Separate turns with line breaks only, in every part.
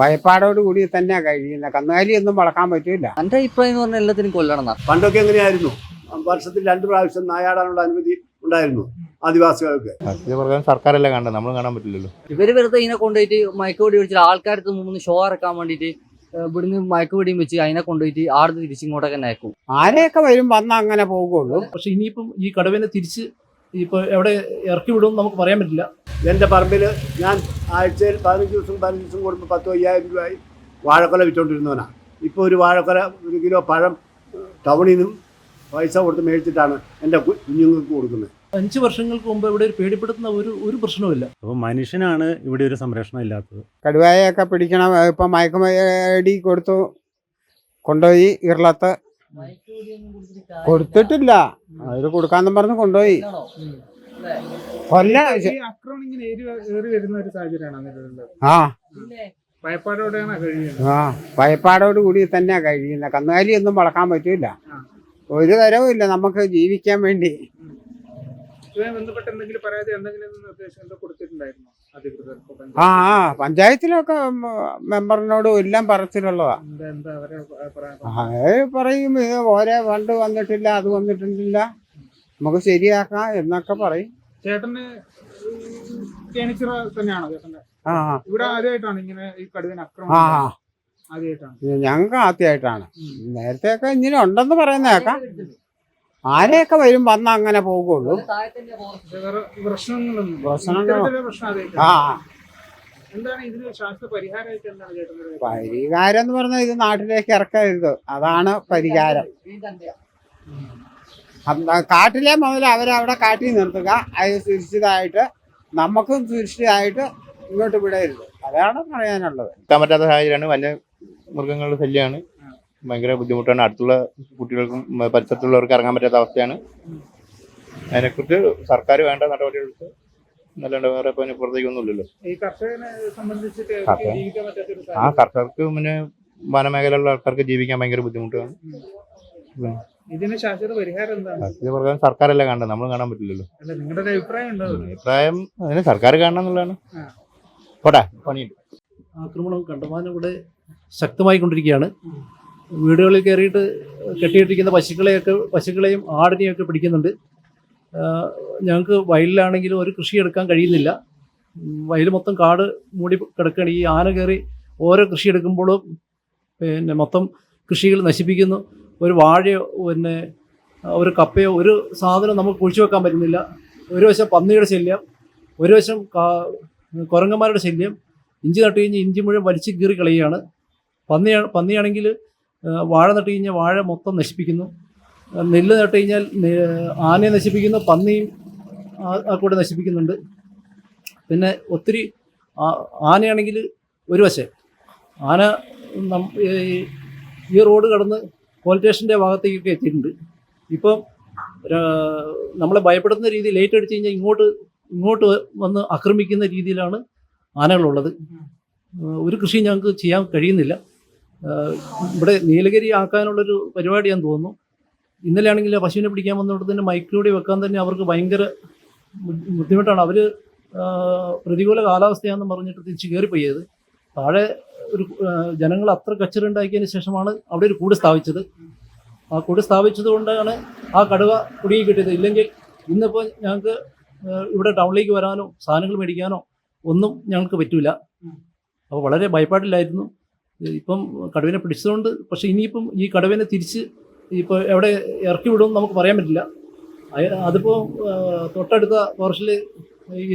ഭയപ്പാടോട് കൂടി തന്നെയാ കഴിയുന്നത്. കന്നുകാലി ഒന്നും വളക്കാൻ പറ്റൂല.
എന്റെ അഭിപ്രായം എന്ന് പറഞ്ഞാൽ എല്ലാത്തിനും കൊല്ലണം
പണ്ടൊക്കെ എങ്ങനെയായിരുന്നു? വർഷത്തിൽ രണ്ട് പ്രാവശ്യം നായാടാനുള്ള അനുമതി ഉണ്ടായിരുന്നു ആദിവാസികൾക്ക്.
സത്യപ്രകാരം സർക്കാരല്ലേ കാണേണ്ടത് നമ്മൾ കാണാൻ പറ്റില്ലല്ലോ.
ഇവർ വെറുതെ ഇതിനെ കൊണ്ടുപോയിട്ട് മയക്കുപൊടി പിടിച്ചിട്ട് ആൾക്കാർക്ക് മുമ്പ് ഷോ ഇറക്കാൻ വേണ്ടിട്ട് ഇവിടുന്ന് മയക്കുപൊടിയും വെച്ച് അതിനെ കൊണ്ടുപോയിട്ട് ആടുന്ന് തിരിച്ചിങ്ങോട്ടൊക്കെ തന്നെ അയക്കും
ആരെയൊക്കെ വരും വന്ന അങ്ങനെ പോകുള്ളൂ.
പക്ഷെ ഇനിയിപ്പം ഈ കടവിനെ തിരിച്ച് ഇപ്പൊ എവിടെ ഇറക്കി വിടും നമുക്ക് പറയാൻ പറ്റില്ല.
എന്റെ പറമ്പിൽ ഞാൻ ആഴ്ചയിൽ പതിനഞ്ച് ദിവസം പതിനഞ്ച് ദിവസം കൂടുമ്പോൾ പത്തോ അയ്യായിരം രൂപയായി വാഴക്കൊല വിറ്റുകൊണ്ടിരുന്നവനാണ് ഇപ്പോൾ ഒരു വാഴക്കൊല ഒരു കിലോ പഴം ടൗണിൽ നിന്നും പൈസ കൊടുത്ത് മേടിച്ചിട്ടാണ് എന്റെ കുഞ്ഞുങ്ങൾക്ക് കൊടുക്കുന്നത്.
അഞ്ച് വർഷങ്ങൾക്ക് മുമ്പ് ഇവിടെ ഒരു പേടിപ്പെടുത്തുന്ന ഒരു ഒരു പ്രശ്നവുമില്ല
അപ്പോൾ മനുഷ്യനാണ് ഇവിടെ ഒരു സംരക്ഷണം ഇല്ലാത്തത്.
കടുവയൊക്കെ പിടിക്കണം ഇപ്പം മയക്കുമടി കൊടുത്തു കൊണ്ടുപോയി ഇറളത്ത് കൊടുത്തിട്ടില്ല. അവർ കൊടുക്കാന്നും പറഞ്ഞ് കൊണ്ടുപോയി. കൊല്ല
ആക്രമണം ഇങ്ങനെ ഏറി വരുന്ന ഒരു സാഹചര്യമാണ്
ആ.
ഭയപ്പാടോടെയാണ് കഴിയുന്നത്.
ആ ഭയപ്പാടോട് കൂടി തന്നെയാ കഴിയുന്നത്. കന്നുകാലി ഒന്നും വളക്കാൻ പറ്റൂല. ഒരു തരവും ഇല്ല നമുക്ക് ജീവിക്കാൻ വേണ്ടി? ആ ആ. പഞ്ചായത്തിലൊക്കെ മെമ്പറിനോട് എല്ലാം പറച്ചിലുള്ളതാ. പറയും ഇത് ഓരോ ഫണ്ട് വന്നിട്ടില്ല അത് വന്നിട്ടില്ല നമുക്ക് ശരിയാക്കാം എന്നൊക്കെ പറയും.
ചേട്ടന് കേണിച്ചിറ തന്നെയാണോ ചേട്ടന്റെ?
ആ
ഇവിടെ ആദ്യമായിട്ടാണ് ഇങ്ങനെ ഈ
ആ ആ.
ആദ്യമായിട്ടാണ്.
ഇത് ഞങ്ങൾക്ക് ആദ്യമായിട്ടാണ്. നേരത്തെയൊക്കെ ഇങ്ങനെ ഉണ്ടെന്ന് പറയുന്നേക്കാം ആരെയൊക്കെ വരും വന്ന അങ്ങനെ പോകുള്ളൂ.
വേറെ പ്രശ്നങ്ങളൊന്നും
പ്രശ്നങ്ങൾ-
ഇത്തരത്തിലുള്ള പ്രശ്നം ആദ്യമായിട്ടാണ്.
ആ.
എന്താണ് ഇതിന് ശാസ്ത്ര പരിഹാരമായിട്ട് എന്താണ് ചേട്ടന്റെ
പരിഹാരം എന്ന് പറഞ്ഞാൽ ഇത് നാട്ടിലേക്ക് ഇറക്കരുത്. അതാണ് പരിഹാരം. കാട്ടിലെ മുതൽ അവരവിടെ കാട്ടി നിർത്തുക. അത് സുരക്ഷിതമായിട്ട് നമുക്കും സുരക്ഷിതമായിട്ട് ഇങ്ങോട്ട് വിടരുത്. അതാണ് പറയാനുള്ളത്.
എത്താൻ പറ്റാത്ത സാഹചര്യമാണ്. വന്യ മൃഗങ്ങളുടെ ശല്യമാണ്. ഭയങ്കര ബുദ്ധിമുട്ടാണ്. അടുത്തുള്ള കുട്ടികൾക്കും പരിസരത്തുള്ളവർക്കും ഇറങ്ങാൻ പറ്റാത്ത അവസ്ഥയാണ്. അതിനെക്കുറിച്ച് സർക്കാർ വേണ്ട നടപടികളെടുത്ത് നല്ലണ്ട് വേറെ ഇപ്പം പുറത്തേക്കൊന്നുമില്ലല്ലോ. ആ കർഷകർക്ക് പിന്നെ വനമേഖലയിലുള്ള ആൾക്കാർക്ക് ജീവിക്കാൻ ഭയങ്കര ബുദ്ധിമുട്ടാണ്.
ഇതിന് ശാശ്വത പരിഹാരം എന്താണ്?
സത്യപ്രകാരം സർക്കാരല്ലേ കാണേണ്ടത്? നമ്മൾ കാണാൻ പറ്റില്ലല്ലോ.
അല്ല നിങ്ങളുടെ ഒരു അഭിപ്രായം ഉണ്ടോ
അഭിപ്രായം അതിന് സർക്കാർ കാണണം എന്നുള്ളതാണ്. പോട്ടെ പണിയുണ്ട്.
ആക്രമണം കണ്ടമാനം ഇവിടെ ശക്തമായി കൊണ്ടിരിക്കുകയാണ്. വീടുകളിൽ കയറിയിട്ട് കെട്ടിയിട്ടിരിക്കുന്ന പശുക്കളെയൊക്കെ പശുക്കളെയും ആടിനെയും ഒക്കെ പിടിക്കുന്നുണ്ട്. ഞങ്ങൾക്ക് വയലിലാണെങ്കിലും ഒരു കൃഷി എടുക്കാൻ കഴിയുന്നില്ല. വയൽ മൊത്തം കാട് മൂടി കിടക്കുകയാണ്. ഈ ആന കയറി ഓരോ കൃഷി എടുക്കുമ്പോഴും പിന്നെ മൊത്തം കൃഷികൾ നശിപ്പിക്കുന്നു. ഒരു വാഴയോ പിന്നെ ഒരു കപ്പയോ ഒരു സാധനം നമുക്ക് കുഴിച്ചു വെക്കാൻ പറ്റുന്നില്ല. ഒരു വശം പന്നിയുടെ ശല്യം ഒരു വശം കൊരങ്ങന്മാരുടെ ശല്യം. ഇഞ്ചി നട്ട് കഴിഞ്ഞ് ഇഞ്ചി മുഴുവൻ വലിച്ചു കീറി കളയുകയാണ്. പന്നിയാണ് പന്നിയാണെങ്കിൽ വാഴ നട്ട് കഴിഞ്ഞാൽ വാഴ മൊത്തം നശിപ്പിക്കുന്നു. നെല്ല് നട്ട് കഴിഞ്ഞാൽ ആനയെ നശിപ്പിക്കുന്നു പന്നിയും കൂടെ നശിപ്പിക്കുന്നുണ്ട്. പിന്നെ ഒത്തിരി ആനയാണെങ്കിൽ ഒരു വശം. ആന ഈ റോഡ് കടന്ന് പോലീസ് ഭാഗത്തേക്കൊക്കെ എത്തിയിട്ടുണ്ട്. ഇപ്പം നമ്മളെ ഭയപ്പെടുത്തുന്ന രീതിയിൽ ലേറ്റ് അടിച്ച് കഴിഞ്ഞാൽ ഇങ്ങോട്ട് ഇങ്ങോട്ട് വന്ന് ആക്രമിക്കുന്ന രീതിയിലാണ് ആനകളുള്ളത്. ഒരു കൃഷി ഞങ്ങൾക്ക് ചെയ്യാൻ കഴിയുന്നില്ല. ഇവിടെ നീലഗിരി ആക്കാനുള്ളൊരു ഞാൻ തോന്നുന്നു. ഇന്നലെ ആണെങ്കിൽ പശുവിനെ പിടിക്കാൻ വന്നിടത്ത് തന്നെ മൈക്കിലൂടെ വെക്കാൻ തന്നെ അവർക്ക് ഭയങ്കര ബുദ്ധിമുട്ടാണ്. അവർ പ്രതികൂല കാലാവസ്ഥയാണെന്ന് പറഞ്ഞിട്ട് തിരിച്ച് കയറിപ്പോയത് താഴെ ഒരു ജനങ്ങൾ അത്ര കച്ചറുണ്ടാക്കിയതിന് ശേഷമാണ് അവിടെ ഒരു കൂട് സ്ഥാപിച്ചത്. ആ കൂട് സ്ഥാപിച്ചത് കൊണ്ടാണ് ആ കടുവ കുടുങ്ങി കിട്ടിയത്. ഇല്ലെങ്കിൽ ഇന്നിപ്പോൾ ഞങ്ങൾക്ക് ഇവിടെ ടൗണിലേക്ക് വരാനോ സാധനങ്ങൾ മേടിക്കാനോ ഒന്നും ഞങ്ങൾക്ക് പറ്റൂല. അപ്പോൾ വളരെ ഭയപ്പാടില്ലായിരുന്നു ഇപ്പം കടുവനെ പിടിച്ചതുകൊണ്ട് പക്ഷേ ഇനിയിപ്പം ഈ കടുവനെ തിരിച്ച് ഇപ്പോൾ എവിടെ ഇറക്കി വിടും നമുക്ക് പറയാൻ പറ്റില്ല. അതിപ്പോൾ തൊട്ടടുത്ത ഫോറസ്റ്റിൽ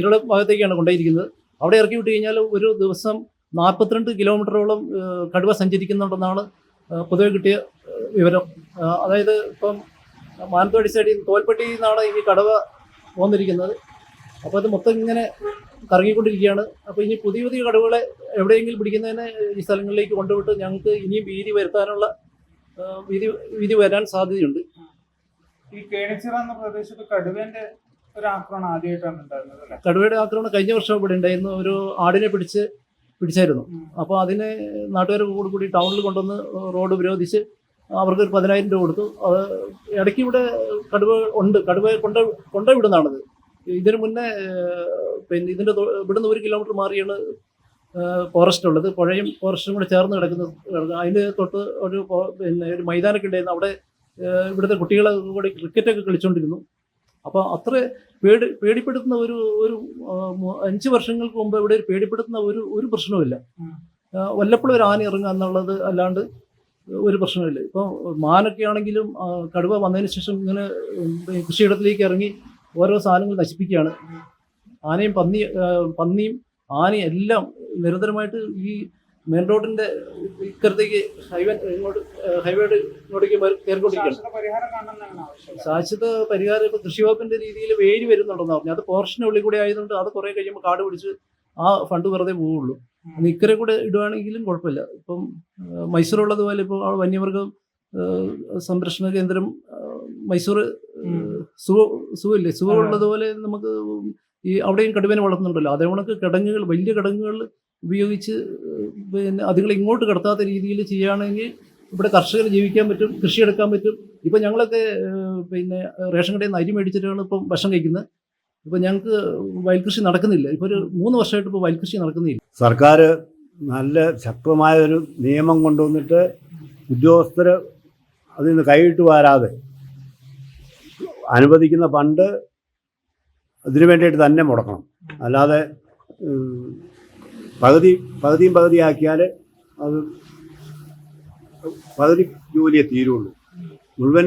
ഇരുള ഭാഗത്തേക്കാണ് കൊണ്ടുപോയിരിക്കുന്നത്. അവിടെ ഇറക്കി വിട്ട് കഴിഞ്ഞാൽ ഒരു ദിവസം നാൽപ്പത്തിരണ്ട് കിലോമീറ്ററോളം കടുവ സഞ്ചരിക്കുന്നുണ്ടെന്നാണ് പൊതുവെ കിട്ടിയ വിവരം. അതായത് ഇപ്പം മാനന്തവാടി സൈഡിൽ തോൽപ്പെട്ടിയിൽ നിന്നാണ് ഈ കടുവ പോന്നിരിക്കുന്നത് അപ്പോൾ അത് മൊത്തം ഇങ്ങനെ കറങ്ങിക്കൊണ്ടിരിക്കുകയാണ്. അപ്പോൾ ഇനി പുതിയ പുതിയ കടുവകളെ എവിടെയെങ്കിലും പിടിക്കുന്നതിന് ഈ സ്ഥലങ്ങളിലേക്ക് കൊണ്ടുവിട്ട് ഞങ്ങൾക്ക് ഇനിയും വീതി വരുത്താനുള്ള വിധി ഭീതി വരാൻ സാധ്യതയുണ്ട്.
ഈ കേണിച്ചിറ എന്ന പ്രദേശത്ത് കടുവേന്റെ ഒരു ആക്രമണം ആദ്യമായിട്ടാണ് ഉണ്ടായിരുന്നത്
കടുവയുടെ ആക്രമണം കഴിഞ്ഞ വർഷം ഇവിടെ ഉണ്ടായിരുന്നു. ഒരു ആടിനെ പിടിച്ച് പിടിച്ചായിരുന്നു. അപ്പോൾ അതിനെ നാട്ടുകാർ കൂടി കൂടി ടൗണിൽ കൊണ്ടുവന്ന് റോഡ് വിരോധിച്ച് അവർക്ക് ഒരു പതിനായിരം രൂപ കൊടുത്തു. അത് ഇടയ്ക്ക് ഇവിടെ കടുവ ഉണ്ട്. കടുവ കൊണ്ട കൊണ്ടുവിടുന്നതാണത് ഇതിനു മുന്നേ പിന്നെ ഇതിന്റെ ഇവിടുന്ന് ഒരു കിലോമീറ്റർ മാറിയാണ് ഫോറസ്റ്റ് ഉള്ളത്. പുഴയും ഫോറസ്റ്റും കൂടെ ചേർന്ന് കിടക്കുന്ന അതിന് തൊട്ട് ഒരു പിന്നെ ഒരു മൈതാനമൊക്കെ ഉണ്ടായിരുന്നു. അവിടെ ഇവിടുത്തെ കുട്ടികളെ കൂടി ക്രിക്കറ്റൊക്കെ കളിച്ചുകൊണ്ടിരുന്നു അപ്പോൾ അത്ര പേടി പേടിപ്പെടുത്തുന്ന ഒരു ഒരു അഞ്ച് വർഷങ്ങൾക്ക് മുമ്പ് ഇവിടെ ഒരു പേടിപ്പെടുത്തുന്ന ഒരു ഒരു പ്രശ്നവുമില്ല. വല്ലപ്പോഴും ഒരു ആന ഇറങ്ങുക എന്നുള്ളത് അല്ലാണ്ട് ഒരു പ്രശ്നമില്ല ഇപ്പോൾ മാനൊക്കെ ആണെങ്കിലും കടുവ വന്നതിന് ശേഷം ഇങ്ങനെ കൃഷിയിടത്തിലേക്ക് ഇറങ്ങി ഓരോ സാധനങ്ങൾ നശിപ്പിക്കുകയാണ്. ആനയും പന്നി പന്നിയും ആനയും എല്ലാം നിരന്തരമായിട്ട് ഈ മെയിൻ റോഡിന്റെ ഇക്കരത്തേക്ക് ഹൈവേ ഇങ്ങോട്ട് ഹൈവേയുടെ ഇങ്ങോട്ടേക്ക് കയറിക്കൊണ്ടിരിക്കുകയാണ്.
ശാശ്വത പരിഹാരം
ഇപ്പൊ കൃഷി വകുപ്പിന്റെ രീതിയിൽ വേരി വരുന്നുണ്ടെന്ന് പറഞ്ഞു അത് പോർഷനുള്ളിൽ കൂടെ ആയതുകൊണ്ട് അത് കുറെ കഴിയുമ്പോൾ കാട് പിടിച്ച് ആ ഫണ്ട് വെറുതെ പോവുള്ളൂ. അന്ന് ഇക്കരെ കൂടെ ഇടുവാണെങ്കിലും കുഴപ്പമില്ല. ഇപ്പം മൈസൂർ ഉള്ളതുപോലെ ഇപ്പോൾ ആ വന്യമൃഗം സംരക്ഷണ കേന്ദ്രം മൈസൂർ സൂ സൂ ഇല്ലേ സൂ ഉള്ളതുപോലെ നമുക്ക് ഈ അവിടെയും കടുവേനെ വളർത്തുന്നുണ്ടല്ലോ. അതേ കണക്ക് കിടങ്ങുകൾ വലിയ കിടങ്ങുകൾ ഉപയോഗിച്ച് പിന്നെ അതുങ്ങൾ ഇങ്ങോട്ട് കടത്താത്ത രീതിയിൽ ചെയ്യുകയാണെങ്കിൽ ഇവിടെ കർഷകർ ജീവിക്കാൻ പറ്റും കൃഷിയെടുക്കാൻ പറ്റും. ഇപ്പം ഞങ്ങളൊക്കെ പിന്നെ റേഷൻ കടയിൽ നിന്ന് അരി മേടിച്ചിട്ടാണ് ഇപ്പം ഭക്ഷണം കഴിക്കുന്നത്. ഇപ്പം ഞങ്ങൾക്ക് വയൽകൃഷി നടക്കുന്നില്ല. ഇപ്പോൾ ഒരു മൂന്ന് വർഷമായിട്ട് ഇപ്പോൾ വയൽകൃഷി നടക്കുന്നില്ല.
സർക്കാർ നല്ല ശക്തമായ ഒരു നിയമം കൊണ്ടുവന്നിട്ട് ഉദ്യോഗസ്ഥർ അതിൽ നിന്ന് കൈയിട്ട് വരാതെ അനുവദിക്കുന്ന ഫണ്ട് അതിനു വേണ്ടിയിട്ട് തന്നെ മുടക്കണം. അല്ലാതെ പകുതി പകുതിയും ആക്കിയാൽ അത് പകുതി ജോലിയെ തീരുള്ളൂ. മുഴുവൻ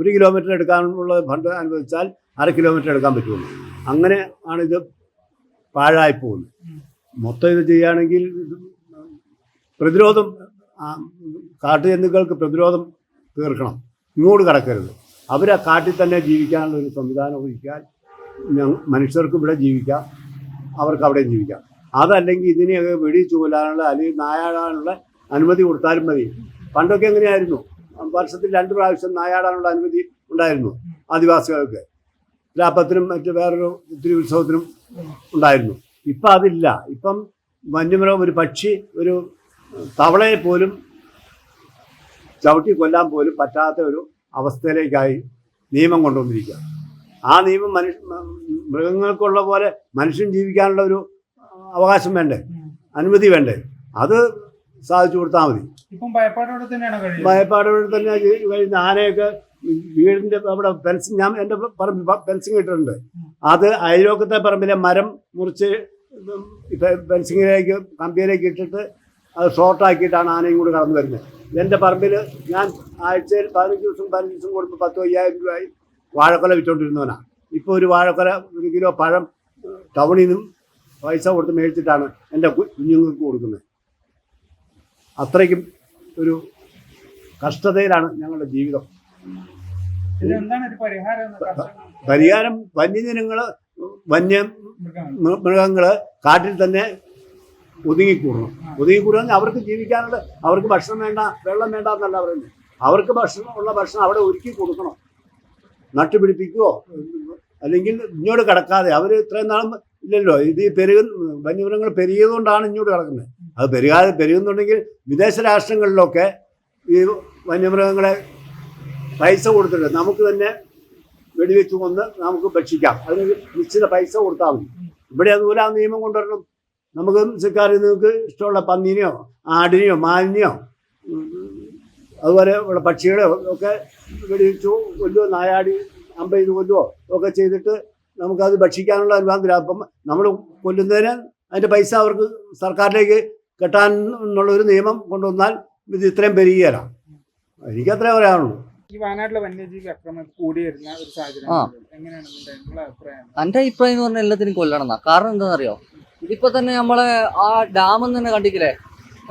ഒരു കിലോമീറ്റർ എടുക്കാനുള്ള ഫണ്ട് അനുവദിച്ചാൽ അര കിലോമീറ്റർ എടുക്കാൻ പറ്റുള്ളൂ. അങ്ങനെ ആണ് ഇത് പാഴായി പോകുന്നത്. മൊത്തം ഇത് ചെയ്യുകയാണെങ്കിൽ പ്രതിരോധം കാട്ടു കാട്ടുജന്തുക്കൾക്ക് പ്രതിരോധം തീർക്കണം. ഇങ്ങോട്ട് കടക്കരുത്. അവരെ കാട്ടിൽ തന്നെ ജീവിക്കാനുള്ള ഒരു സംവിധാനം മനുഷ്യർക്കും മനുഷ്യർക്ക് ഇവിടെ ജീവിക്കാം. അവർക്ക് അവിടെ ജീവിക്കാം. അതല്ലെങ്കിൽ ഇതിനെയൊക്കെ വെടിച്ചു കൊല്ലാനുള്ള അല്ലെങ്കിൽ നായാടാനുള്ള അനുമതി കൊടുത്താലും മതി. പണ്ടൊക്കെ എങ്ങനെയായിരുന്നു? വർഷത്തിൽ രണ്ട് പ്രാവശ്യം നായാടാനുള്ള അനുമതി ഉണ്ടായിരുന്നു ആദിവാസികൾക്ക്. ലാപ്പത്തിനും മറ്റു വേറൊരു ഒത്തിരി ഉത്സവത്തിനും ഉണ്ടായിരുന്നു. ഇപ്പം അതില്ല. ഇപ്പം വന്യമൃഗം ഒരു പക്ഷി ഒരു തവളയെ പോലും ചവിട്ടി കൊല്ലാൻ പോലും പറ്റാത്ത ഒരു അവസ്ഥയിലേക്കായി നിയമം കൊണ്ടുവന്നിരിക്കുക ആ നിയമം മനുഷ്യ മൃഗങ്ങൾക്കുള്ള പോലെ മനുഷ്യൻ ജീവിക്കാനുള്ള ഒരു അവകാശം വേണ്ടേ? അനുമതി വേണ്ടേ? അത് സാധിച്ചു കൊടുത്താൽ മതി.
ഇപ്പം ഭയപ്പാടോടെ തന്നെയാണ് കഴിയുന്നത്?
ഭയപ്പാടോടെ തന്നെ കഴിഞ്ഞ ആനയൊക്കെ വീടിന്റെ അവിടെ ഫെൻസിങ് ഞാൻ എന്റെ പറമ്പ് ഫെൻസിങ് ഇട്ടിട്ടുണ്ട്. അത് അയൽവക്കത്തെ പറമ്പിലെ മരം മുറിച്ച് ഫെൻസിങ്ങിലേക്ക് കമ്പിയിലേക്ക് ഇട്ടിട്ട് അത് ഷോർട്ടാക്കിയിട്ടാണ് ആനയും കൂടി കടന്നു വരുന്നത്. എന്റെ പറമ്പിൽ ഞാൻ ആഴ്ചയിൽ പതിനഞ്ച് ദിവസം പതിനഞ്ച് ദിവസം കൊടുത്ത് പത്തോ അയ്യായിരം രൂപയായി വാഴക്കൊല വിറ്റുകൊണ്ടിരുന്നവനാണ് ഇപ്പോൾ ഒരു വാഴക്കൊല ഒരു കിലോ പഴം ടൗണിൽ നിന്നും പൈസ കൊടുത്ത് മേടിച്ചിട്ടാണ് എന്റെ കുഞ്ഞുങ്ങൾക്ക് കൊടുക്കുന്നത്. അത്രയ്ക്കും ഒരു കഷ്ടതയിലാണ് ഞങ്ങളുടെ ജീവിതം.
പരിഹാരം
വന്യജനങ്ങൾ വന്യ
മൃഗങ്ങൾ.
കാട്ടിൽ തന്നെ ഒതുങ്ങിക്കൂടണം. ഒതുങ്ങിക്കൂടുക അവർക്ക് ജീവിക്കാനുള്ള അവർക്ക് ഭക്ഷണം വേണ്ട വെള്ളം വേണ്ട എന്നല്ല പറയുന്നത്. അവർക്ക് ഭക്ഷണം ഉള്ള ഭക്ഷണം അവിടെ ഒരുക്കി കൊടുക്കണം. നട്ടുപിടിപ്പിക്കുകയോ അല്ലെങ്കിൽ ഇങ്ങോട്ട് കിടക്കാതെ അവർ ഇത്രയും നാളും ഇല്ലല്ലോ. ഇത് ഈ പെരുക വന്യമൃഗങ്ങൾ പെരുകിയതുകൊണ്ടാണ് ഇങ്ങോട്ട് കിടക്കുന്നത്. അത് പെരുകാതെ പെരുകുന്നുണ്ടെങ്കിൽ വിദേശ രാഷ്ട്രങ്ങളിലൊക്കെ ഈ വന്യമൃഗങ്ങളെ പൈസ കൊടുത്തിട്ട് നമുക്ക് തന്നെ വെടിവെച്ച് കൊന്ന് നമുക്ക് ഭക്ഷിക്കാം. അതിന് നിശ്ചിത പൈസ കൊടുത്താൽ മതി. ഇവിടെ അതുപോലെ ആ നിയമം കൊണ്ടുവരണം. നമുക്ക് സർക്കാർ നിങ്ങൾക്ക് ഇഷ്ടമുള്ള പന്നീനെയോ ആടിനെയോ മാലിനെയോ അതുപോലെ ഉള്ള പക്ഷികളെയോ ഒക്കെ വെടിവെച്ചു കൊല്ലുവോ നായാടി അമ്പ കൊല്ലുവോ ഒക്കെ ചെയ്തിട്ട് നമുക്കത് ഭക്ഷിക്കാനുള്ള അനുവാദം അപ്പം നമ്മൾ കൊല്ലുന്നതിന് അതിന്റെ പൈസ അവർക്ക് സർക്കാരിലേക്ക് കെട്ടാൻ എന്നുള്ള ഒരു നിയമം കൊണ്ടുവന്നാൽ ഇത് ഇത്രയും പെരുകിയല്ല എനിക്കത്രേ പറയാനുള്ളൂ.
ഈ വയനാട്ടിലെ വന്യജീവി അക്രമം കൂടി വരുന്ന ഒരു സാഹചര്യം. എങ്ങനെയാണ് അഭിപ്രായം?
എന്റെ അഭിപ്രായം എന്ന് പറഞ്ഞാൽ എല്ലാത്തിനും കൊല്ലണം എന്നാ. കാരണം എന്താണെന്നറിയോ? ഇതിപ്പോ തന്നെ നമ്മളെ ആ ഡാമിൽ തന്നെ കണ്ടിക്കില്ലേ?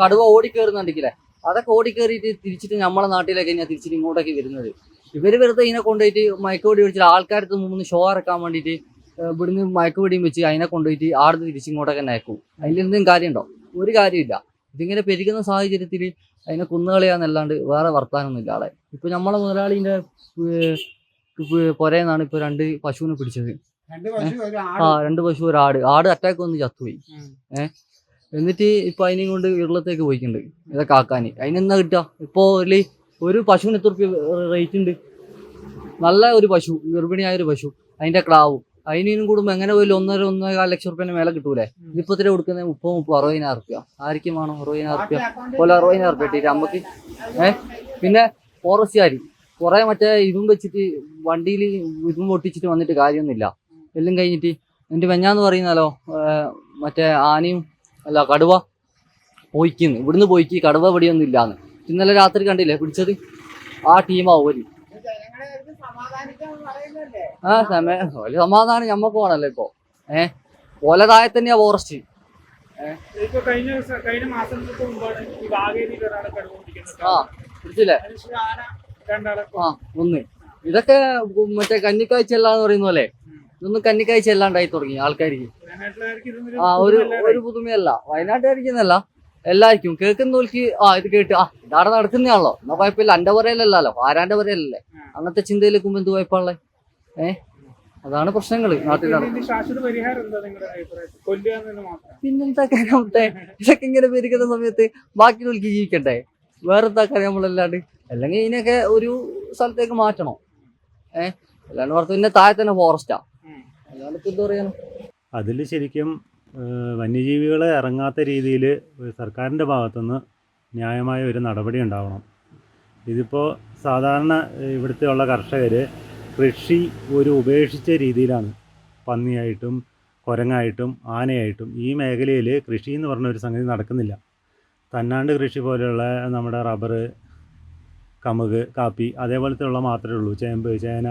കടുവ ഓടിക്കേറുന്ന കണ്ടിക്കില്ലേ? അതൊക്കെ ഓടിക്കേറിയിട്ട് തിരിച്ചിട്ട് നമ്മളെ നാട്ടിലേക്ക് തന്നെയാണ് തിരിച്ചിട്ട് ഇങ്ങോട്ടേക്ക് വരുന്നത്. ഇവർ വെറുതെ ഇതിനെ കൊണ്ടുപോയിട്ട് മയക്കുപൊടി പിടിച്ചിട്ട് ആൾക്കാർക്ക് മുമ്പ് ഷോ ഇറക്കാൻ വേണ്ടിയിട്ട് ഇവിടുന്ന് മയക്കുപൊടിയും വെച്ച് അതിനെ കൊണ്ടുപോയിട്ട് ആടുന്ന് തിരിച്ച് നയക്കും അതിലെന്തെങ്കിലും കാര്യമുണ്ടോ? ഒരു കാര്യമില്ല. ഇതിങ്ങനെ പെരുകുന്ന സാഹചര്യത്തിൽ അതിനെ കുന്നുകളയാന്നല്ലാണ്ട് വേറെ വർത്താനൊന്നുമില്ല ആളെ. ഇപ്പൊ നമ്മളെ മുതലാളിന്റെ പുരയെന്നാണ് ഇപ്പൊ രണ്ട് പശുവിനെ പിടിച്ചത്. ആ രണ്ട് പശു ഒരു ആട്. ആട് അറ്റാക്ക് വന്ന് ചത്തുപോയി. ഏഹ് എന്നിട്ട് ഇപ്പൊ അതിനെയും കൊണ്ട് ഉരുളത്തേക്ക് പോയിട്ടുണ്ട്. ഇതൊക്കെ ആക്കാൻ അതിനെന്താ കിട്ടുക? ഇപ്പൊ ഒരു ഒരു പശുവിന് എത്ര റുപ്യ റേറ്റ് ഉണ്ട്? നല്ല ഒരു പശു ഗർഭിണിയായ ഒരു പശു അതിന്റെ ക്ലാവും അതിനും കൂടുമ്പോ എങ്ങനെ പോലും ഒന്നര ഒന്നേകാൽ ലക്ഷം റുപ്യന്റെ മേലെ കിട്ടൂലേ? ഇതിപ്പോ ഇത്ര കൊടുക്കുന്നത് മുപ്പത് മുപ്പത് അറുപതിനായിരം റുപ്യ ആർക്കും വേണം അറുപതിനായിരം റുപ്യ പോലെ അറുപതിനായിരം റുപ്യ ഇട്ടിട്ട് അമ്മയ്ക്ക് ഏഹ് പിന്നെ ഫോറസ്റ്റുകാരി കുറെ മറ്റേ ഇതും വെച്ചിട്ട് വണ്ടിയിൽ ഇതും ഒട്ടിച്ചിട്ട് വന്നിട്ട് കാര്യമൊന്നുമില്ല. എല്ലാം കഴിഞ്ഞിട്ട് എന്റെ മെഞ്ഞാന്ന് പറയുന്നാലോ മറ്റേ ആനയും അല്ല കടുവ പോയിക്കുന്നു. ഇവിടുന്ന് പോയിക്ക് കടുവ ഇവിടെയൊന്നും ഇല്ലാന്ന്. ഇന്നലെ രാത്രി കണ്ടില്ലേ? പിടിച്ചത്? ആ ടീമാവും ഒരു ആ സമയ ഒരു സമാധാനം ഞമ്മക്ക് വേണല്ലോ ഇപ്പൊ. ഏഹ് ഓലതായ തന്നെയാ ഫോറസ്റ്റ് ആ പിടിച്ചില്ലേ? ആ ഒന്ന്. ഇതൊക്കെ മറ്റേ കന്നിക്കാഴ്ച അല്ലാന്ന് പറയുന്ന പോലെ. ഇതൊന്നും കന്നിക്കാഴ്ച അല്ലാണ്ടായി തുടങ്ങി ആൾക്കാർക്ക്. ആ ഒരു ഒരു പുതുമയല്ല. വയനാട്ടുകാരിക്കുന്നല്ല എല്ലാവർക്കും കേൾക്കുന്നവർക്ക് ആ ഇത് കേട്ട് ആ ഇതാടെ നടക്കുന്നതാണല്ലോ. എന്നാ കുഴപ്പമില്ല. എന്റെ പറയലല്ലോ ആരാന്റെ പറയലല്ലേ. അങ്ങനത്തെ ചിന്തയിലേക്കുമ്പോ എന്ത് കുഴപ്പമുള്ളേ? ഏ? അതാണ് പ്രശ്നങ്ങൾ. നാട്ടിൽ നടക്കുന്നത്
ഇതിന്റെ ശാശ്വത പരിഹാരം എന്താ നിങ്ങളുടെ അഭിപ്രായത്തിൽ? കൊല്ലുക മാത്രം.
പിന്നെന്താ കാര്യം മുത്തേ? ഇതൊക്കെ ഇങ്ങനെ പേരിക്കുന്ന സമയത്ത് ബാക്കിയുള്ളവർക്ക് ജീവിക്കണ്ടേ? വേറെന്താ കാര്യം നമ്മളല്ലാണ്ട്? അല്ലെങ്കിൽ ഇതിനൊക്കെ ഒരു സ്ഥലത്തേക്ക് മാറ്റണം. ഏഹ് അല്ലാണ്ട് പുറത്ത് പിന്നെ താഴെ തന്നെ ഫോറസ്റ്റാ. അല്ലാണ്ട് ഇപ്പൊ എന്താ പറയാ
അതിൽ ശരിക്കും വന്യജീവികളെ ഇറങ്ങാത്ത രീതിയിൽ സർക്കാരിന്റെ ഭാഗത്തുനിന്ന് ന്യായമായ ഒരു നടപടി ഉണ്ടാവണം. ഇതിപ്പോൾ സാധാരണ ഇവിടുത്തെ ഉള്ള കർഷകർ കൃഷി ഒരു ഉപേക്ഷിച്ച രീതിയിലാണ് പന്നിയായിട്ടും കുരങ്ങായിട്ടും ആനയായിട്ടും ഈ മേഖലയിൽ കൃഷി എന്ന് പറഞ്ഞ ഒരു സംഗതി നടക്കുന്നില്ല. തന്നാണ്ട് കൃഷി പോലെയുള്ള നമ്മുടെ റബ്ബർ കമുക് കാപ്പി അതേപോലത്തെ ഉള്ള മാത്രമേ ഉള്ളൂ. ചേമ്പ് ചേന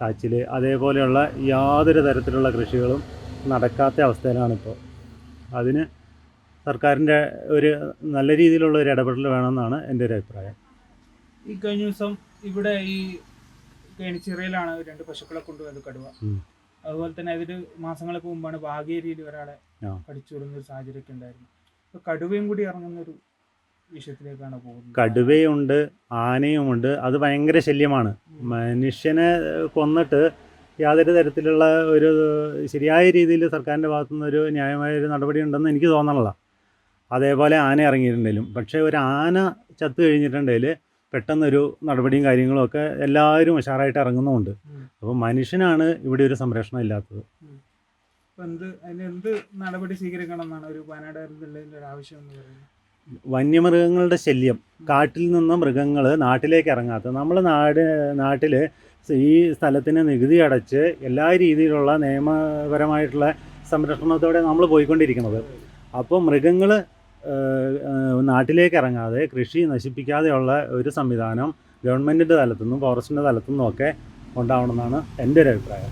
കാച്ചിൽ അതേപോലെയുള്ള യാതൊരു തരത്തിലുള്ള കൃഷികളും നടക്കാത്ത അവസ്ഥയിലാണിപ്പോൾ. അതിന് സർക്കാരിന്റെ ഒരു നല്ല രീതിയിലുള്ള ഒരു ഇടപെടൽ വേണമെന്നാണ് എന്റെ ഒരു അഭിപ്രായം.
ഈ കഴിഞ്ഞ ദിവസം ഇവിടെ ഈ കേണിച്ചിറയിലാണ് രണ്ട് പശുക്കളെ കൊണ്ടുപോയത് കടുവ. അതുപോലെ തന്നെ അതിന് മാസങ്ങൾക്ക് മുമ്പാണ് വാഗേരിയിൽ ഒരാളെ
ആ.
വിടുന്ന ഒരു സാഹചര്യമൊക്കെ ഉണ്ടായിരുന്നു. അപ്പോൾ കടുവയും കൂടി ഇറങ്ങുന്ന ഒരു വിഷയത്തിലേക്കാണ് പോകുന്നത്.
കടുവയുണ്ട് ആനയുമുണ്ട്. അത് ഭയങ്കര ശല്യമാണ്. മനുഷ്യനെ കൊന്നിട്ട് യാതൊരു തരത്തിലുള്ള ഒരു ശരിയായ രീതിയിൽ സർക്കാരിന്റെ ഭാഗത്തുനിന്ന് ഒരു ന്യായമായ ഒരു നടപടി ഉണ്ടെന്ന് എനിക്ക് തോന്നണില്ല അതേപോലെ ആന ഇറങ്ങിയിട്ടുണ്ടെങ്കിലും. പക്ഷേ ഒരു ആന ചത്തു കഴിഞ്ഞിട്ടുണ്ടെങ്കിൽ പെട്ടെന്നൊരു നടപടിയും കാര്യങ്ങളും ഒക്കെ എല്ലാവരും ഉഷാറായിട്ട് ഇറങ്ങുന്നുമുണ്ട്. അപ്പോൾ മനുഷ്യനാണ് ഇവിടെ ഒരു സംരക്ഷണം ഇല്ലാത്തത്.
എന്ത് അതിന് എന്ത് നടപടി സ്വീകരിക്കണം എന്നാണ് ഒരു വയനാട് ഒരു ആവശ്യം എന്ന് പറയുന്നത്?
വന്യമൃഗങ്ങളുടെ ശല്യം കാട്ടിൽ നിന്ന് മൃഗങ്ങൾ നാട്ടിലേക്ക് ഇറങ്ങാത്ത നമ്മൾ നാട് നാട്ടിൽ ഈ സ്ഥലത്തിന് നികുതി അടച്ച് എല്ലാ രീതിയിലുള്ള നിയമപരമായിട്ടുള്ള സംരക്ഷണത്തോടെ നമ്മൾ പോയിക്കൊണ്ടിരിക്കുന്നത്. അപ്പോൾ മൃഗങ്ങൾ നാട്ടിലേക്ക് ഇറങ്ങാതെ കൃഷി നശിപ്പിക്കാതെയുള്ള ഒരു സംവിധാനം ഗവൺമെന്റിന്റെ തലത്തുനിന്നും ഫോറസ്റ്റിന്റെ തലത്തുനിന്നും ഒക്കെ ഉണ്ടാവണമെന്നാണ് എന്റെ ഒരു അഭിപ്രായം.